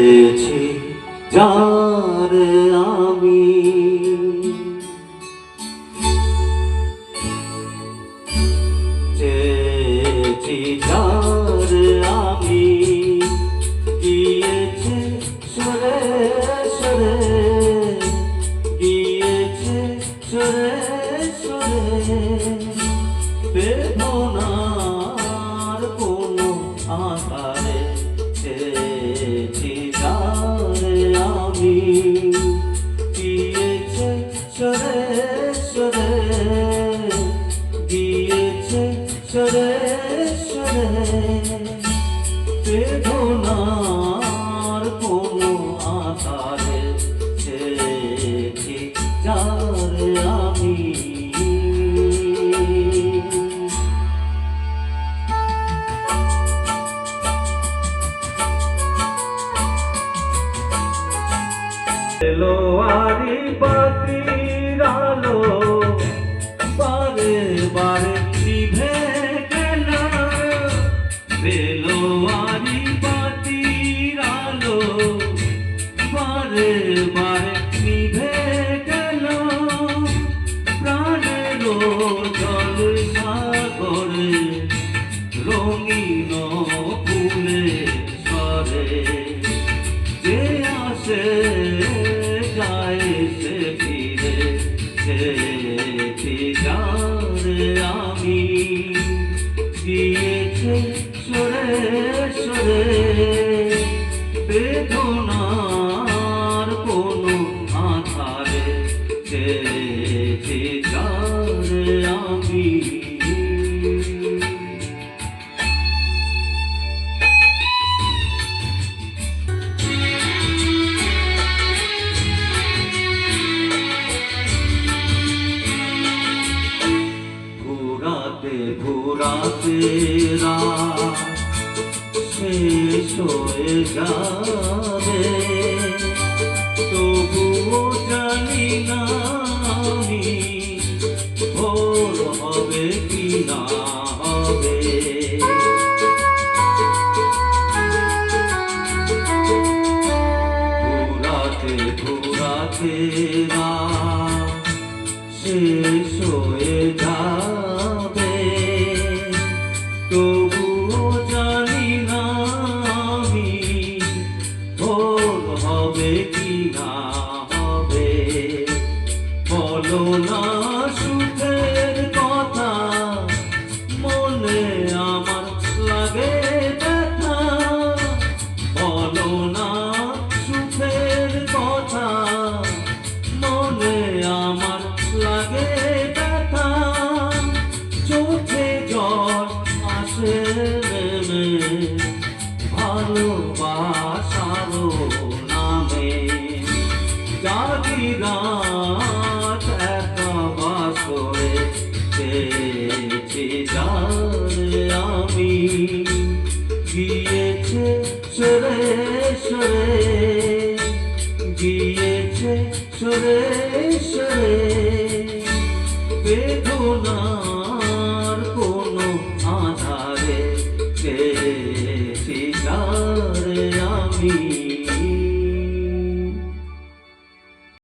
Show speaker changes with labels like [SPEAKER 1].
[SPEAKER 1] পেয়েছি যার আমি। চেয়েছি যার আমি। গিয়েছে সরে সরে গিয়েছে সরে সরে। বেদনার বেদনার কোনো চেয়েছি যারে আমি? বারে বারে নিভে রঙিন ফুলে সরে। যে আসে, যায় সে ফিরে। সে আমি। গিয়েছে সরে সরে। বেদনার কোনো আধারে। চেয়েছি ভুরাতে ভুরাতে রাত শেষ হয়ে যাবে। তবুও জানি না আমি ভোর হবে কি না হবে। ঘুরাতে ঘুরাতে রাত শেষ হবে কি না হবে? বলো না সুখের কথা, মনে আমার লাগে ব্যথা। বলো না সুখের কথা, মনে আমার লাগে ব্যথা। চোখে জল আসে নেমে গিয়েছে সরে সরে গিয়েছে সরে সরে বেদনার কোনো আধারে সে আমি।